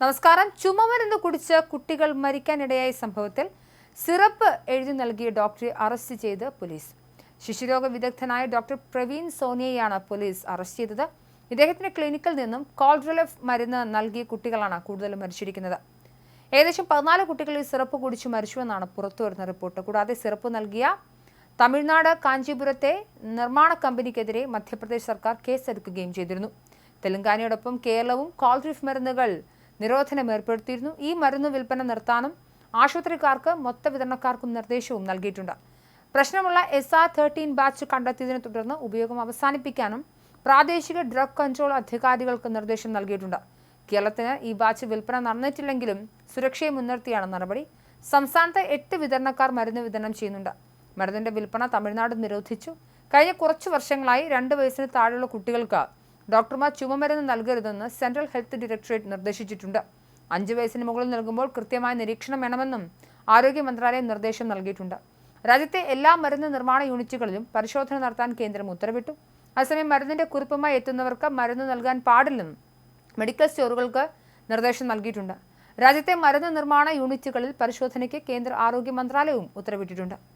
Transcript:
നമസ്കാരം. ചുമമരുന്ന് കുടിച്ച് കുട്ടികൾ മരിക്കാനിടയായ സംഭവത്തിൽ സിറപ്പ് എഴുതി നൽകിയ ഡോക്ടറെ അറസ്റ്റ് ചെയ്ത് പോലീസ്. ശിശുരോഗ വിദഗ്ധനായ ഡോക്ടർ പ്രവീൺ സോനിയയാണ് പോലീസ് അറസ്റ്റ് ചെയ്തത്. ഇദ്ദേഹത്തിന്റെ ക്ലിനിക്കിൽ നിന്നും കോൾഡ്രലഫ് മരുന്ന് നൽകിയ കുട്ടികളാണ് കൂടുതലും മരിച്ചിരിക്കുന്നത്. ഏകദേശം പതിനാല് കുട്ടികൾ ഈ സിറപ്പ് കുടിച്ചു മരിച്ചുവെന്നാണ് പുറത്തുവരുന്ന റിപ്പോർട്ട്. കൂടാതെ സിറപ്പ് നൽകിയ തമിഴ്നാട് കാഞ്ചീപുരത്തെ നിർമ്മാണ കമ്പനിക്കെതിരെ മധ്യപ്രദേശ് സർക്കാർ കേസെടുക്കുകയും ചെയ്തിരുന്നു. തെലങ്കാനയോടൊപ്പം കേരളവും കോൾഡ്രിഫ് മരുന്നുകൾ നിരോധനം ഏർപ്പെടുത്തിയിരുന്നു. ഈ മരുന്ന് വിൽപ്പന നിർത്താനും ആശുപത്രിക്കാർക്ക് മൊത്ത വിതരണക്കാർക്കും നിർദ്ദേശവും നൽകിയിട്ടുണ്ട്. പ്രശ്നമുള്ള എസ് ആർ തേർട്ടീൻ ബാച്ച് കണ്ടെത്തിയതിനെ തുടർന്ന് ഉപയോഗം അവസാനിപ്പിക്കാനും പ്രാദേശിക ഡ്രഗ് കൺട്രോൾ അധികാരികൾക്ക് നിർദ്ദേശം നൽകിയിട്ടുണ്ട്. കേരളത്തിന് ഈ ബാച്ച് വിൽപ്പന നടന്നിട്ടില്ലെങ്കിലും സുരക്ഷയെ മുൻനിർത്തിയാണ് നടപടി. സംസ്ഥാനത്തെ എട്ട് വിതരണക്കാർ മരുന്ന് വിതരണം ചെയ്യുന്നുണ്ട്. മരുന്നിന്റെ വിൽപ്പന തമിഴ്നാട് നിരോധിച്ചു. കഴിഞ്ഞ കുറച്ചു വർഷങ്ങളായി രണ്ട് വയസ്സിന് താഴെയുള്ള കുട്ടികൾക്ക് ഡോക്ടർമാർ ചുമമരുന്ന് നൽകരുതെന്ന് സെൻട്രൽ ഹെൽത്ത് ഡയറക്ടറേറ്റ് നിർദ്ദേശിച്ചിട്ടുണ്ട്. അഞ്ച് വയസ്സിന് മുകളിൽ നൽകുമ്പോൾ കൃത്യമായ നിരീക്ഷണം വേണമെന്നും ആരോഗ്യ മന്ത്രാലയം നിർദ്ദേശം നൽകിയിട്ടുണ്ട്. രാജ്യത്തെ എല്ലാ മരുന്ന് നിർമ്മാണ യൂണിറ്റുകളിലും പരിശോധന നടത്താൻ കേന്ദ്രം ഉത്തരവിട്ടു. അതേസമയം മരുന്നിന്റെ കുറിപ്പുമായി എത്തുന്നവർക്ക് മരുന്ന് നൽകാൻ പാടില്ലെന്നും മെഡിക്കൽ സ്റ്റോറുകൾക്ക് നിർദ്ദേശം നൽകിയിട്ടുണ്ട്. രാജ്യത്തെ മരുന്ന് നിർമ്മാണ യൂണിറ്റുകളിൽ പരിശോധനയ്ക്ക് കേന്ദ്ര ആരോഗ്യ മന്ത്രാലയവും ഉത്തരവിട്ടിട്ടുണ്ട്.